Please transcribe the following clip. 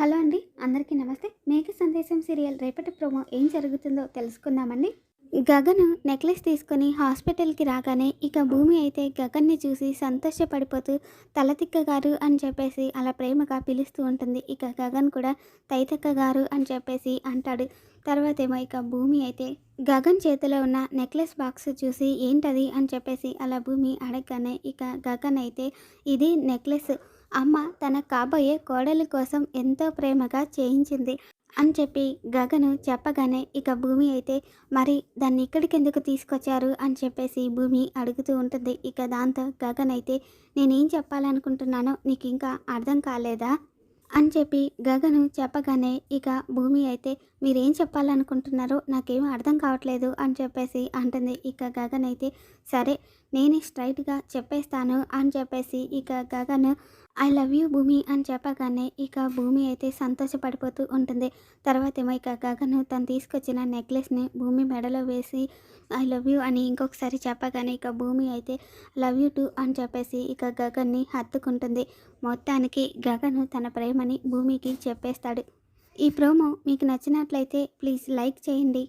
Hello అండి అందరికీ నమస్తే. మేక సందేశం సీరియల్ రేపటి ప్రోమో ఏం జరుగుతుందో తెలుసుకుందామండి. గగన్ నెక్లెస్ తీసుకొని హాస్పిటల్కి రాగానే ఇక భూమి అయితే గగన్ని చూసి సంతోషపడిపోతూ తలతిక్క గారు అని చెప్పేసి అలా ప్రేమగా పిలుస్తూ ఉంటుంది. ఇక గగన్ కూడా తైతక్క గారు అని చెప్పేసి అంటాడు. తర్వాత ఏమో ఇక భూమి అయితే గగన్ చేతిలో ఉన్న నెక్లెస్ బాక్స్ చూసి ఏంటది అని చెప్పేసి అలా భూమి అడగగానే ఇక గగన్ అయితే ఇది నెక్లెస్. అమ్మ తన కాబోయే కోడలి కోసం ఎంతో ప్రేమగా చేయించింది అని చెప్పి గగను చెప్పగానే ఇక భూమి అయితే మరి దాన్ని ఇక్కడికి ఎందుకు తీసుకొచ్చారు? అని చెప్పేసి భూమి అడుగుతూ ఉంటుంది. ఇక దాంతో గగన్ అయితే నేనేం చెప్పాలనుకుంటున్నానో నీకు ఇంకా అర్థం కాలేదా? అని చెప్పి గగను చెప్పగానే ఇక భూమి అయితే మీరేం చెప్పాలనుకుంటున్నారో నాకేం అర్థం కావట్లేదు అని చెప్పేసి అంటుంది. ఇక గగన్ అయితే సరే నేనే స్ట్రైట్గా చెప్పేస్తాను అని చెప్పేసి ఇక గగన్ ఐ లవ్ యూ భూమి అని చెప్పగానే ఇక భూమి అయితే సంతోషపడిపోతూ ఉంటుంది. తర్వాత ఏమో ఇక గగన్ తను తీసుకొచ్చిన నెక్లెస్ని భూమి మెడలో వేసి ఐ లవ్ యూ అని ఇంకొకసారి చెప్పగానే ఇక భూమి అయితే లవ్ యూ టు అని చెప్పేసి ఇక గగన్ని హత్తుకుంటుంది. మొత్తానికి గగన్ తన ప్రేమ ప్రేమని భూమికి చెప్పేస్తాడు. ఈ ప్రోమో మీకు నచ్చినట్లయితే ప్లీజ్ లైక్ చేయండి.